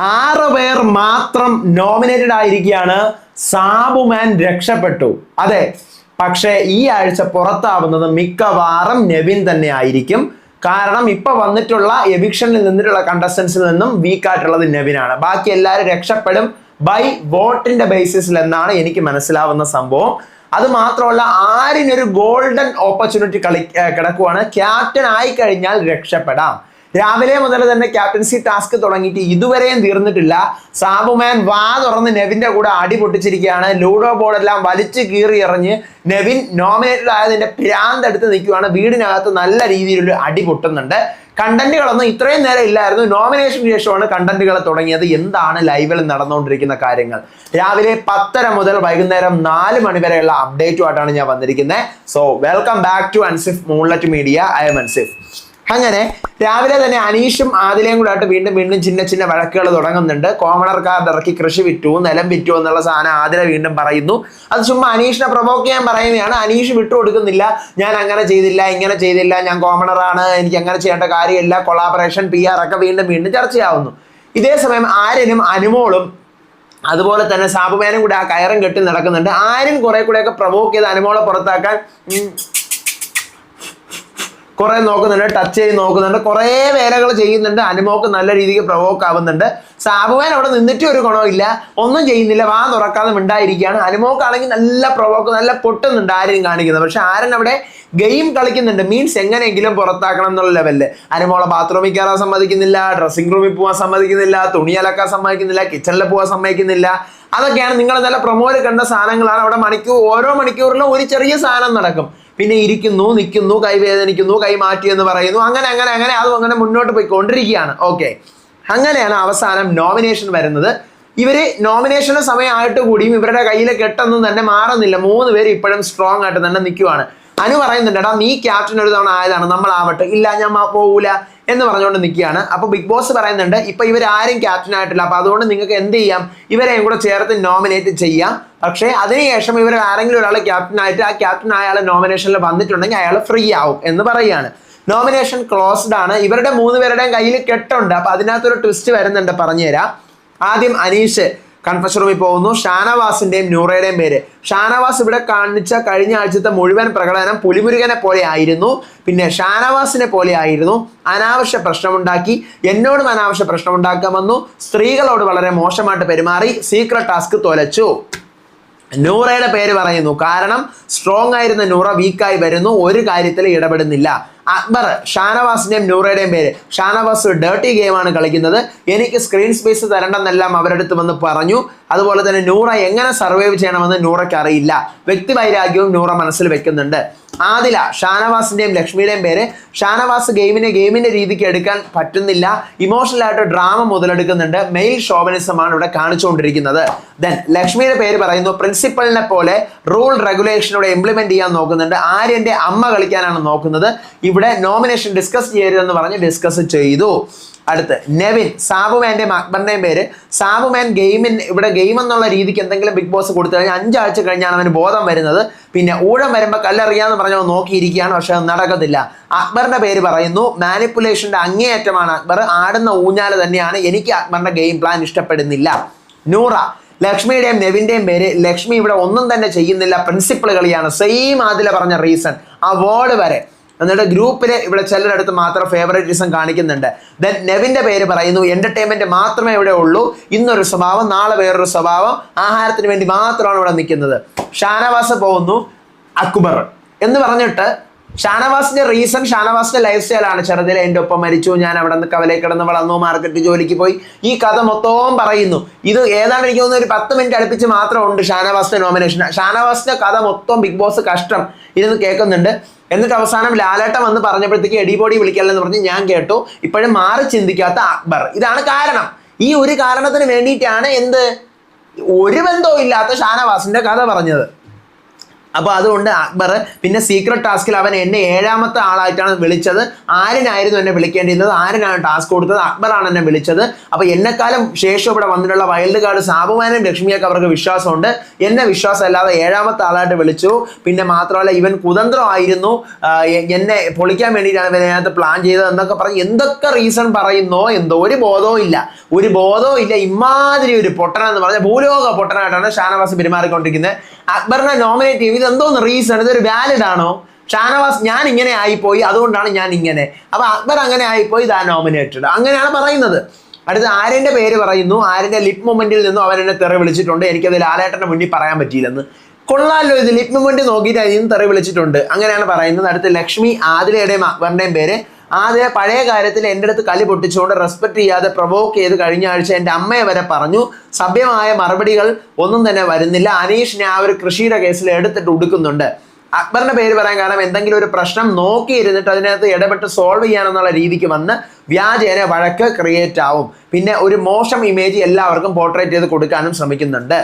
ആറ് പേർ മാത്രം നോമിനേറ്റഡ് ആയിരിക്കുകയാണ്. സാബുമാൻ രക്ഷപ്പെട്ടു. അതെ പക്ഷേ ഈ ആഴ്ച പുറത്താവുന്നത് മിക്കവാറും നെവിൻ തന്നെ ആയിരിക്കും. കാരണം ഇപ്പൊ വന്നിട്ടുള്ള എവിക്ഷനിൽ നിന്നിട്ടുള്ള കണ്ടസ്റ്റൻസിൽ നിന്നും വീക്കായിട്ടുള്ളത് നെവിനാണ്. ബാക്കി എല്ലാവരും രക്ഷപ്പെടും ബൈ വോട്ടിന്റെ ബേസിസിൽ എന്നാണ് എനിക്ക് മനസ്സിലാവുന്ന സംഭവം. അത് മാത്രമല്ല ആരിനൊരു ഗോൾഡൻ ഓപ്പർച്യൂണിറ്റി കളി കിടക്കുവാണ്. ക്യാപ്റ്റൻ ആയി കഴിഞ്ഞാൽ രക്ഷപ്പെടാം. രാവിലെ മുതൽ തന്നെ ക്യാപ്റ്റൻസി ടാസ്ക് തുടങ്ങിയിട്ട് ഇതുവരെയും തീർന്നിട്ടില്ല. സാബുമാൻ വാ തുറന്ന് നെവിന്റെ കൂടെ അടി പൊട്ടിച്ചിരിക്കുകയാണ്. ലൂഡോ ബോർഡെല്ലാം വലിച്ചു കീറി എറിഞ്ഞ് നെവിൻ നോമിനേറ്റഡ് ആയതിന്റെ ഭ്രാന്തെടുത്ത് നിൽക്കുകയാണ്. വീടിനകത്ത് നല്ല രീതിയിലൊരു അടി പൊട്ടുന്നുണ്ട്. കണ്ടന്റുകളൊന്നും ഇത്രയും നേരം ഇല്ലായിരുന്നു. നോമിനേഷൻ ശേഷമാണ് കണ്ടന്റുകൾ തുടങ്ങിയത്. എന്താണ് ലൈവിൽ നടന്നുകൊണ്ടിരിക്കുന്ന കാര്യങ്ങൾ? രാവിലെ പത്തര മുതൽ വൈകുന്നേരം നാല് മണി വരെയുള്ള അപ്ഡേറ്റുമായിട്ടാണ് ഞാൻ വന്നിരിക്കുന്നത്. So welcome back to Ansif moonlet media I'm Ansif അങ്ങനെ രാവിലെ തന്നെ അനീഷും ആദിലയും കൂടെ ആയിട്ട് വീണ്ടും വീണ്ടും ചിന്ന ചിന്ന വഴക്കുകൾ തുടങ്ങുന്നുണ്ട്. കോമണർ കാർഡ് ഇറക്കി കൃഷി വിറ്റു നിലം വിറ്റു എന്നുള്ള സാധനം ആദില വീണ്ടും പറയുന്നു. അത് ചുമ്മാ അനീഷിനെ പ്രൊവോക്ക് ചെയ്യാൻ പറയുന്നതാണ് അനീഷ് വിട്ടുകൊടുക്കുന്നില്ല ഞാൻ അങ്ങനെ ചെയ്തില്ല ഇങ്ങനെ ചെയ്തില്ല ഞാൻ കോമണറാണ് എനിക്ക് അങ്ങനെ ചെയ്യേണ്ട കാര്യമില്ല കൊളാബറേഷൻ പി ആർ ഒക്കെ വീണ്ടും വീണ്ടും ചർച്ചയാവുന്നു. ഇതേ സമയം ആര്യനും അനുമോളും അതുപോലെ തന്നെ സാബുമേനും കൂടെ ആ കയറും കെട്ടി നടക്കുന്നുണ്ട്. ആര്യൻ കുറെ കൂടെയൊക്കെ പ്രൊവോക്ക് ചെയ്ത് അനുമോളെ പുറത്താക്കാൻ കുറെ നോക്കുന്നുണ്ട് ടച്ച് ചെയ്ത് നോക്കുന്നുണ്ട് കുറേ വേലകൾ ചെയ്യുന്നുണ്ട്. അനുമോക്ക് നല്ല രീതിക്ക് പ്രൊവോക്ക് ആവുന്നുണ്ട്. സാബുവാൻ അവിടെ നിന്നിട്ട് ഒരു ഗുണമില്ല ഒന്നും ചെയ്യുന്നില്ല. വാ തുറക്കാതെ മിണ്ടായിരിക്കുകയാണ്. അനുമോക്കാണെങ്കിൽ നല്ല പ്രൊവോക്ക് നല്ല പൊട്ടുന്നുണ്ട് ആരും കാണിക്കുന്നത്. പക്ഷെ ആരൻ അവിടെ ഗെയിം കളിക്കുന്നുണ്ട്. മീൻസ് എങ്ങനെയെങ്കിലും പുറത്താക്കണം എന്നുള്ള ലെവലിൽ അനുമോളെ ബാത്റൂമിൽ കയറാൻ സമ്മതിക്കുന്നില്ല ഡ്രസ്സിംഗ് റൂമിൽ പോകാൻ സമ്മതിക്കുന്നില്ല തുണി അലക്കാൻ സമ്മതിക്കുന്നില്ല കിച്ചണിൽ പോകാൻ സമ്മതിക്കുന്നില്ല. അതൊക്കെയാണ് നിങ്ങൾ നല്ല പ്രൊമോയിൽ കണ്ട സാധനങ്ങളാണ്. അവിടെ മണിക്കൂർ ഓരോ മണിക്കൂറിലും ഒരു ചെറിയ സാധനം നടക്കും. പിന്നെ ഇരിക്കുന്നു നിൽക്കുന്നു കൈവേദനിക്കുന്നു കൈമാറ്റി എന്ന് പറയുന്നു. അങ്ങനെ അങ്ങനെ അങ്ങനെ അതും അങ്ങനെ മുന്നോട്ട് പോയിക്കൊണ്ടിരിക്കുകയാണ്. ഓക്കെ അങ്ങനെയാണ് അവസാനം നോമിനേഷൻ വരുന്നത്. ഇവർ നോമിനേഷന് സമയമായിട്ട് കൂടിയും ഇവരുടെ കയ്യിലെ കെട്ടൊന്നും തന്നെ മാറുന്നില്ല. മൂന്ന് പേര് ഇപ്പോഴും സ്ട്രോങ് ആയിട്ട് തന്നെ നിൽക്കുവാണ്. അനു പറയുന്നുണ്ട് നീ ക്യാപ്റ്റൻ ഒരു തവണ ആയതാണ് നമ്മളാവട്ടെ. ഇല്ല ഞാൻ പോകൂല എന്ന് പറഞ്ഞുകൊണ്ട് നിൽക്കുകയാണ്. അപ്പോൾ ബിഗ് ബോസ് പറയുന്നുണ്ട് ഇപ്പൊ ഇവർ ആരും ക്യാപ്റ്റൻ ആയിട്ടില്ല. അപ്പോൾ അതുകൊണ്ട് നിങ്ങൾക്ക് എന്ത് ചെയ്യാം? ഇവരെയും കൂടെ ചേർത്ത് നോമിനേറ്റ് ചെയ്യാം. പക്ഷേ അതിനുശേഷം ഇവർ ആരെങ്കിലും ഒരാൾ ക്യാപ്റ്റൻ ആയിട്ട് ആ ക്യാപ്റ്റൻ അയാൾ നോമിനേഷനിൽ വന്നിട്ടുണ്ടെങ്കിൽ അയാൾ ഫ്രീ ആവും എന്ന് പറയുകയാണ്. നോമിനേഷൻ ക്ലോസ്ഡ് ആണ്. ഇവരുടെ മൂന്ന് പേരുടെയും കയ്യിൽ കെട്ടുണ്ട്. അപ്പോൾ അതിനകത്തൊരു ട്വിസ്റ്റ് വരുന്നുണ്ട് പറഞ്ഞുതരാം. ആദ്യം അനീഷ്. കൺഫഷൻ റൂമിൽ പോകുന്നു. ഷാനവാസിന്റെയും നൂറയുടെയും പേര്. ഷാനവാസ് ഇവിടെ കാണിച്ച കഴിഞ്ഞ ആഴ്ചത്തെ മുഴുവൻ പ്രകടനം പുലിമുരുകനെ പോലെ ആയിരുന്നു. പിന്നെ ഷാനവാസിനെ പോലെ ആയിരുന്നു. അനാവശ്യ പ്രശ്നമുണ്ടാക്കി. എന്നോടും അനാവശ്യ പ്രശ്നമുണ്ടാക്കാൻ വന്നു. സ്ത്രീകളോട് വളരെ മോശമായിട്ട് പെരുമാറി. Secret task തൊലച്ചു. നൂറയുടെ പേര് പറയുന്നു. കാരണം സ്ട്രോങ് ആയിരുന്ന നൂറ വീക്കായി വരുന്നു. ഒരു കാര്യത്തിൽ ഇടപെടുന്നില്ല. അക്ബർ ഷാനവാസിന്റെയും നൂറയുടെയും പേര്. ഷാനവാസ് ഡേർട്ടി ഗെയിമാണ് കളിക്കുന്നത്. എനിക്ക് സ്ക്രീൻ സ്പേസ് തരണ്ടെന്നെല്ലാം അവരുടെ അടുത്ത് വന്ന് പറഞ്ഞു. അതുപോലെ തന്നെ നൂറ എങ്ങനെ സർവൈവ് ചെയ്യണമെന്ന് നൂറയ്ക്ക് അറിയില്ല. വ്യക്തിവൈരാഗ്യവും നൂറ മനസ്സിൽ വെക്കുന്നുണ്ട്. ആദില ഷാനവാസിന്റെയും ലക്ഷ്മിയുടെയും പേര്. ഷാനവാസ് ഗെയിമിനെ ഗെയിമിന്റെ രീതിക്ക് എടുക്കാൻ പറ്റുന്നില്ല. ഇമോഷണൽ ആയിട്ട് ഡ്രാമ മുതലെടുക്കുന്നുണ്ട്. മെയിൽ ഷോവനിസമാണ് ഇവിടെ കാണിച്ചുകൊണ്ടിരിക്കുന്നത്. ദെൻ ലക്ഷ്മിയുടെ പേര് പറയുന്നു പ്രിൻസിപ്പലിനെ പോലെ റൂൾ റെഗുലേഷനോടെ ഇംപ്ലിമെന്റ് ചെയ്യാൻ നോക്കുന്നുണ്ട്. ആര്യന്റെ അമ്മ കളിക്കാനാണ് നോക്കുന്നത്. ഇവിടെ നോമിനേഷൻ ഡിസ്കസ് ചെയ്യരുതെന്ന് പറഞ്ഞ് ഡിസ്കസ് ചെയ്തു. അടുത്ത്. നെവിൻ സാബുമാന്റെയും അക്ബറിന്റെയും പേര്. സാബുമാൻ ഗെയിമിൻ ഇവിടെ ഗെയിം എന്നുള്ള രീതിക്ക് എന്തെങ്കിലും ബിഗ് ബോസ് കൊടുത്തു കഴിഞ്ഞാൽ അഞ്ചാഴ്ച കഴിഞ്ഞാണ് അവന് ബോധം വരുന്നത്. പിന്നെ ഊഴം വരുമ്പോൾ കല്ലെറിയാന്ന് പറഞ്ഞവൻ നോക്കിയിരിക്കുകയാണ് പക്ഷെ അത് നടക്കത്തില്ല. അക്ബറിന്റെ പേര് പറയുന്നു മാനിപ്പുലേഷന്റെ അങ്ങേയറ്റമാണ് അക്ബർ. ആടുന്ന ഊഞ്ഞാൽ തന്നെയാണ് എനിക്ക് അക്ബറിന്റെ ഗെയിം പ്ലാൻ ഇഷ്ടപ്പെടുന്നില്ല. നൂറ ലക്ഷ്മിയുടെയും നെവിന്റെയും പേര് ലക്ഷ്മി ഇവിടെ ഒന്നും തന്നെ ചെയ്യുന്നില്ല. പ്രിൻസിപ്പിൾ കളിയാണ്. സെയിം ആദില പറഞ്ഞ റീസൺ. ആ വേർഡ് വരെ. എന്നിട്ട് ഗ്രൂപ്പിൽ ഇവിടെ ചിലരടുത്ത് മാത്രം ഫേവറേറ്റിസം കാണിക്കുന്നുണ്ട്. ദെൻ നെവിന്റെ പേര് പറയുന്നു എന്റർടൈൻമെന്റ് മാത്രമേ ഇവിടെ ഉള്ളൂ. ഇന്നൊരു സ്വഭാവം നാളെ വേറൊരു സ്വഭാവം. ആഹാരത്തിന് വേണ്ടി മാത്രമാണ് ഇവിടെ നിൽക്കുന്നത്. ഷാനവാസ് പോകുന്നു അക്ബർ. എന്ന് പറഞ്ഞിട്ട് ഷാനവാസിന്റെ റീസൺ ഷാനവാസിന്റെ ലൈഫ് സ്റ്റൈലാണ് ചെറുതിൽ എന്റെ ഒപ്പം മരിച്ചു ഞാൻ അവിടെ നിന്ന് കവലയിൽ കിടന്ന് വളർന്നു മാർക്കറ്റ് ജോലിക്ക് പോയി. ഈ കഥ മൊത്തവും പറയുന്നു. ഇത് ഏതാണ്ട് എനിക്ക് തോന്നുന്നത് ഒരു പത്ത് മിനിറ്റ് അടുപ്പിച്ച് മാത്രം ഉണ്ട് ഷാനവാസിന്റെ നോമിനേഷൻ ഷാനവാസിന്റെ കഥ മൊത്തം ബിഗ് ബോസ് കഷ്ടം. ഇരുന്ന് കേൾക്കുന്നുണ്ട്. എന്നിട്ട് അവസാനം ലാലേട്ടം വന്ന് പറഞ്ഞപ്പോഴത്തേക്ക് എടിപൊടി വിളിക്കല്ലെന്ന് പറഞ്ഞ് ഞാൻ കേട്ടു. ഇപ്പോഴും മാറി ചിന്തിക്കാത്ത അക്ബർ. ഇതാണ് കാരണം. ഈ ഒരു കാരണത്തിന് വേണ്ടിയിട്ടാണ് എന്ത്? ഒരു ബന്ധവും ഇല്ലാത്ത ഷാനവാസിന്റെ കഥ പറഞ്ഞത്. അപ്പോൾ അതുകൊണ്ട് അക്ബർ പിന്നെ സീക്രട്ട് ടാസ്കിൽ അവൻ എന്നെ ഏഴാമത്തെ ആളായിട്ടാണ് വിളിച്ചത്. ആരിനായിരുന്നു എന്നെ വിളിക്കേണ്ടിയിരുന്നത്? ആരിനാണ് ടാസ്ക് കൊടുത്തത്? അക്ബറാണ് എന്നെ വിളിച്ചത്. അപ്പോൾ എന്നെക്കാലം ശേഷം ഇവിടെ വന്നിട്ടുള്ള വൈൽഡ് കാർഡ് സാബുമാനും ലക്ഷ്മിയൊക്കെ അവർക്ക് വിശ്വാസമുണ്ട്. എന്നെ വിശ്വാസം അല്ലാതെ ഏഴാമത്തെ ആളായിട്ട് വിളിച്ചു. പിന്നെ മാത്രമല്ല ഇവൻ കുതന്ത്രമായിരുന്നു എന്നെ പൊളിക്കാൻ വേണ്ടിയിട്ടാണ് ഇവൻ അതിനകത്ത് പ്ലാൻ ചെയ്തത് എന്നൊക്കെ പറഞ്ഞ് എന്തൊക്കെ റീസൺ പറയുന്നോ എന്തോ ഒരു ബോധവും ഇല്ല. ഒരു ബോധവും ഇല്ല. ഇമാതിരി ഒരു പൊട്ടനെന്ന് പറഞ്ഞ ഭൂലോക പൊട്ടനായിട്ടാണ് ഷാനവാസ് പെരുമാറിക്കൊണ്ടിരിക്കുന്നത്. അക്ബറിനെ നോമിനേറ്റ് ചെയ്യും ഇതെന്തോന്ന് റീസൺ ഇതൊരു വാലിഡ് ആണോ? ഷാനവാസ് ഞാൻ ഇങ്ങനെ ആയിപ്പോയി അതുകൊണ്ടാണ് ഞാൻ ഇങ്ങനെ. അപ്പൊ അക്ബർ അങ്ങനെ ആയിപ്പോയി ഇതാ നോമിനേറ്റഡ് അങ്ങനെയാണ് പറയുന്നത്. അടുത്ത ആര്യന്റെ പേര് പറയുന്നു. ആര്യന്റെ ലിപ് മൊമെന്റിൽ നിന്നും അവൻ എന്നെ തെറി വിളിച്ചിട്ടുണ്ട്. എനിക്കത് ലാലേട്ടന്റെ മുന്നിൽ പറയാൻ പറ്റിയില്ലെന്ന്. കൊള്ളാലോ ഇത്. ലിപ് മൊമെന്റ് നോക്കിയിട്ട് അതിൽ നിന്ന് തെറി വിളിച്ചിട്ടുണ്ട്. അങ്ങനെയാണ് പറയുന്നത്. അടുത്ത് ലക്ഷ്മി ആദിലയുടെയും അക്ബറിന്റെയും പേര്. ആദ്യ പഴയ കാര്യത്തിൽ എന്റെ അടുത്ത് കളി പൊട്ടിച്ചുകൊണ്ട് റെസ്പെക്ട് ചെയ്യാതെ പ്രൊവോക്ക് ചെയ്ത് കഴിഞ്ഞ ആഴ്ച എന്റെ അമ്മയെ വരെ പറഞ്ഞു. സഭ്യമായ മറുപടികൾ ഒന്നും തന്നെ വരുന്നില്ല. അനീഷിനെ ആ ഒരു കൃഷിയുടെ കേസിൽ എടുത്തിട്ട് ഉടുക്കുന്നുണ്ട്. അക്ബറിന്റെ പേര് പറയാൻ കാരണം എന്തെങ്കിലും ഒരു പ്രശ്നം നോക്കിയിരുന്നിട്ട് അതിനകത്ത് ഇടപെട്ട് സോൾവ് ചെയ്യാനെന്നുള്ള രീതിക്ക് വന്ന് വ്യാജേന വഴക്ക് ക്രിയേറ്റ് ആവും. പിന്നെ ഒരു മോശം ഇമേജ് എല്ലാവർക്കും പോർട്രേറ്റ് ചെയ്ത് കൊടുക്കാനും ശ്രമിക്കുന്നുണ്ട്.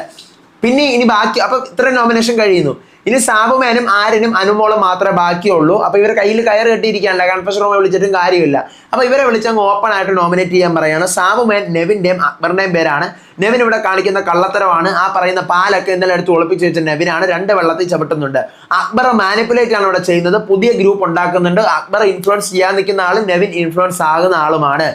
പിന്നെ ഇനി ബാക്കി അപ്പൊ ഇത്ര നോമിനേഷൻ കഴിയുന്നു. ഇനി സാബുമാനും ആരനും അനുമോളം മാത്രമേ ബാക്കിയുള്ളൂ. അപ്പൊ ഇവരെ കയ്യിൽ കയർ കെട്ടിയിരിക്കാനല്ല കൺഫഷൻ റൂമിൽ വിളിച്ചിട്ടും കാര്യമില്ല. അപ്പൊ ഇവരെ വിളിച്ചങ്ങ് ഓപ്പൺ ആയിട്ട് നോമിനേറ്റ് ചെയ്യാൻ പറയാണ്. സാബുമാൻ നെവിന്റെയും അക്ബറിന്റെയും പേരാണ്. നെവിൻ ഇവിടെ കാണിക്കുന്ന കള്ളത്തരമാണ്. ആ പറയുന്ന പാലൊക്കെ ഇന്നലെ എടുത്ത് ഒളിപ്പിച്ച് വെച്ച നെവിനാണ്. രണ്ട് വെള്ളത്തിൽ ചവിട്ടുന്നുണ്ട്. അക്ബർ മാനിപ്പുലേറ്റ് ആണ് ഇവിടെ ചെയ്യുന്നത്. പുതിയ ഗ്രൂപ്പ് ഉണ്ടാക്കുന്നുണ്ട്. അക്ബർ ഇൻഫ്ലുവൻസ് ചെയ്യാൻ നിൽക്കുന്ന ആളും നെവിൻ ഇൻഫ്ലുവൻസ് ആകുന്ന ആളുമാണ്.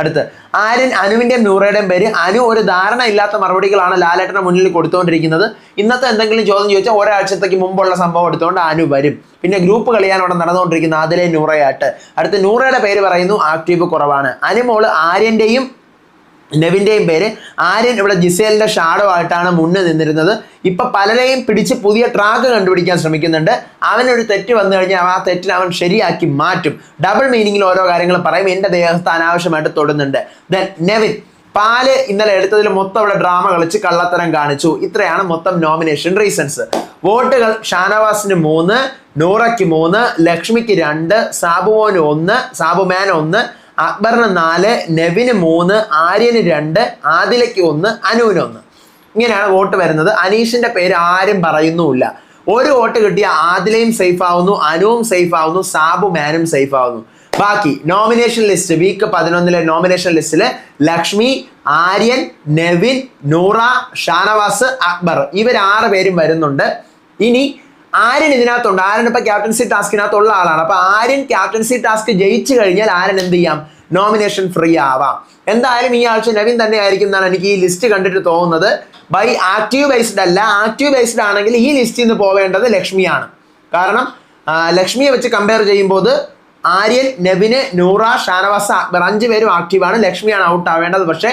അടുത്ത്. ആര്യൻ അനുവിന്റെയും നൂറയുടെയും പേര്. അനു ഒരു ധാരണ ഇല്ലാത്ത മറുപടികളാണ് ലാലേട്ടന്റെ മുന്നിൽ കൊടുത്തുകൊണ്ടിരിക്കുന്നത് ഇന്നത്തെ എന്തെങ്കിലും ചോദ്യം ചോദിച്ചാൽ ഒരാഴ്ചത്തേക്ക് മുമ്പുള്ള സംഭവം എടുത്തുകൊണ്ട് അനു വരും. പിന്നെ ഗ്രൂപ്പ് കളിയാണ് അവിടെ നടന്നുകൊണ്ടിരിക്കുന്ന അതിലെ നൂറയായിട്ട്. അടുത്ത് നൂറയുടെ പേര് പറയുന്നു ആക്റ്റീവ് കുറവാണ്. അനുമോൾ ആര്യന്റെയും നെവിന്റെയും പേര് ആര്യൻ ഇവിടെ ജിസേലിന്റെ ഷാഡോ ആയിട്ടാണ് മുന്നിൽ നിന്നിരുന്നത്. ഇപ്പം പലരെയും പിടിച്ച് പുതിയ ട്രാക്ക് കണ്ടുപിടിക്കാൻ ശ്രമിക്കുന്നുണ്ട്. അവനൊരു തെറ്റ് വന്നു കഴിഞ്ഞാൽ ആ തെറ്റിനെ അവൻ ശരിയാക്കി മാറ്റും. ഡബിൾ മീനിങ്ങിൽ ഓരോ കാര്യങ്ങൾ പറയും. എന്റെ ദേഹത്ത് അനാവശ്യമായിട്ട് തൊടുന്നുണ്ട്. ദെൻ നെവിൻ പാൽ ഇന്നലെ എടുത്തതിൽ മൊത്തം ഇവിടെ ഡ്രാമ കളിച്ച് കള്ളത്തരം കാണിച്ചു. ഇത്രയാണ് മൊത്തം നോമിനേഷൻ റീസൺസ് വോട്ടുകൾ ഷാനവാസിന് മൂന്ന് നൂറയ്ക്ക് മൂന്ന് ലക്ഷ്മിക്ക് രണ്ട് സാബുമോന് ഒന്ന് സാബുമാൻ ഒന്ന് അക്ബറിന് നാല് നെവിന് മൂന്ന് ആര്യന് രണ്ട് ആദിലയ്ക്ക് ഒന്ന് അനുവിന് ഒന്ന്. ഇങ്ങനെയാണ് വോട്ട് വരുന്നത്. അനീഷിന്റെ പേര് ആരും പറയുന്നുമില്ല. ഒരു വോട്ട് കിട്ടിയ ആദിലയും സേഫ് ആവുന്നു അനുവും സേഫ് ആവുന്നു സാബു മാനും സേഫ് ആവുന്നു. ബാക്കി നോമിനേഷൻ ലിസ്റ്റ് വീക്ക് പതിനൊന്നിലെ നോമിനേഷൻ ലിസ്റ്റിൽ ലക്ഷ്മി ആര്യൻ നെവിൻ നൂറ ഷാനവാസ് അക്ബർ. ഇവർ ആറ് പേരും വരുന്നുണ്ട്. ഇനി ആര്യൻ ഇതിനകത്തുണ്ട്. ആര്യൻ ഇപ്പൊ ക്യാപ്റ്റൻസി ടാസ്കിനകത്തുള്ള ആളാണ്. അപ്പൊ ആര്യൻ ക്യാപ്റ്റൻസി ടാസ്ക് ജയിച്ചു കഴിഞ്ഞാൽ ആര്യൻ എന്ത് ചെയ്യാം? നോമിനേഷൻ ഫ്രീ ആവാം. എന്തായാലും ഈ ആഴ്ച നവീൻ തന്നെ ആയിരിക്കും എന്നാണ് എനിക്ക് ഈ ലിസ്റ്റ് കണ്ടിട്ട് തോന്നുന്നത്. ബൈ ആക്റ്റീവ് ബേസ്ഡ് അല്ല ആക്റ്റീവ് ബേസ്ഡ് ആണെങ്കിൽ ഈ ലിസ്റ്റിൽ നിന്ന് പോവേണ്ടത് ലക്ഷ്മിയാണ്. കാരണം ലക്ഷ്മിയെ വെച്ച് കമ്പയർ ചെയ്യുമ്പോൾ ആര്യൻ നബിന് നൂറ ഷാനവാസ അക്ബർ അഞ്ച് പേരും ആക്റ്റീവാണ് ലക്ഷ്മിയാണ് ഔട്ട് ആവേണ്ടത്. പക്ഷേ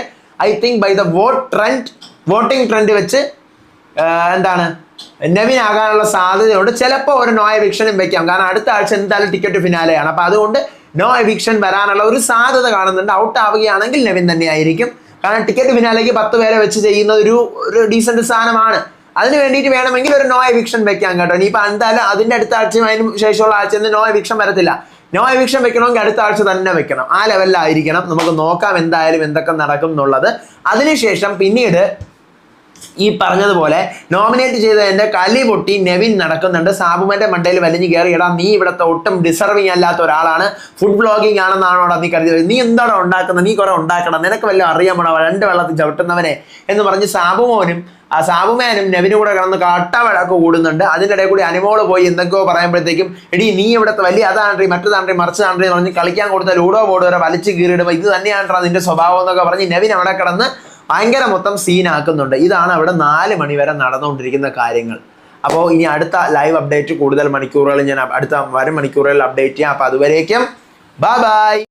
I think by the vote trend voting trend വെച്ച് എന്താണ്? നെവിൻ ആകാനുള്ള സാധ്യതയുണ്ട്. ചിലപ്പോൾ ഒരു നോ എവിക്ഷനും വെക്കാം. കാരണം അടുത്ത ആഴ്ച എന്തായാലും ടിക്കറ്റ് ഫിനാലെയാണ് അപ്പൊ അതുകൊണ്ട് നോ എവിക്ഷൻ വരാനുള്ള ഒരു സാധ്യത കാണുന്നുണ്ട്. ഔട്ട് ആവുകയാണെങ്കിൽ നവീൻ തന്നെയായിരിക്കും കാരണം ടിക്കറ്റ് ഫിനാലേക്ക് പത്ത് പേരെ വെച്ച് ചെയ്യുന്ന ഒരു ഒരു ഡീസന്റ് സാധനമാണ്. അതിന് വേണ്ടിയിട്ട് വേണമെങ്കിൽ ഒരു നോ എവിക്ഷൻ വെക്കാം കേട്ടോ. ഇനിയിപ്പോൾ എന്തായാലും അതിന്റെ അടുത്ത ആഴ്ചയും അതിന് ശേഷമുള്ള ആഴ്ച നോ എവിക്ഷൻ വരത്തില്ല. നോ എവിക്ഷൻ വെക്കണമെങ്കിൽ അടുത്ത ആഴ്ച തന്നെ വെക്കണം. ആ ലെവലിലായിരിക്കണം നമുക്ക് നോക്കാം എന്തായാലും എന്തൊക്കെ നടക്കും എന്നുള്ളത് അതിനുശേഷം പിന്നീട് ഈ പറഞ്ഞതുപോലെ നോമിനേറ്റ് ചെയ്തതിന്റെ കലി പൊട്ടി നെവിൻ നടക്കുന്നുണ്ട്. സാബുമാന്റെ മണ്ടയിൽ വലിഞ്ഞു കയറി എടാ നീ ഇവിടുത്തെ ഒട്ടും ഡിസർവിങ് അല്ലാത്ത ഒരാളാണ്. ഫുഡ് ബ്ലോഗിങ് ആണെന്നാണോടാ നീ കരുതി നീ എന്താണോ ഉണ്ടാക്കുന്നത് നീ കുറെ ഉണ്ടാക്കണം. നിനക്ക് വല്ലതും അറിയാമോ രണ്ട് വെള്ളത്തിൽ ചവിട്ടുന്നവനെ. എന്ന് പറഞ്ഞ് സാബുമോനും ആ സാബുമേനും നെവിനും കൂടെ കിടന്ന് കട്ടവഴക്ക് കൂടുന്നുണ്ട്. അതിനിടയിൽ കൂടി അനുമോൾ പോയി എന്തൊക്കെയോ പറയുമ്പോഴത്തേക്കും എടി നീ ഇവിടുത്തെ വലിയ അതാണ്ടി മറ്റതാണ്ട്രി മറിച്ചതാണ്ടി പറഞ്ഞ് കളിക്കാൻ കൊടുത്ത ലൂഡോ ബോർഡ് വരെ വലിച്ചു കീറിയിടുമ്പോൾ ഇത് തന്നെയാണ് നിന്റെ സ്വഭാവം എന്നൊക്കെ പറഞ്ഞ് നെവിൻ അവിടെ കിടന്ന് ഭയങ്കര മൊത്തം സീനാക്കുന്നുണ്ട് ഇതാണ് അവിടെ നാല് മണി വരെ നടന്നുകൊണ്ടിരിക്കുന്ന കാര്യങ്ങൾ. അപ്പോൾ ഇനി അടുത്ത ലൈവ് അപ്ഡേറ്റ് കൂടുതൽ മണിക്കൂറുകൾ ഞാൻ അടുത്ത വരും മണിക്കൂറുകളിൽ അപ്ഡേറ്റ് ചെയ്യാം. അപ്പോൾ അതുവരേക്കും ബൈ ബൈ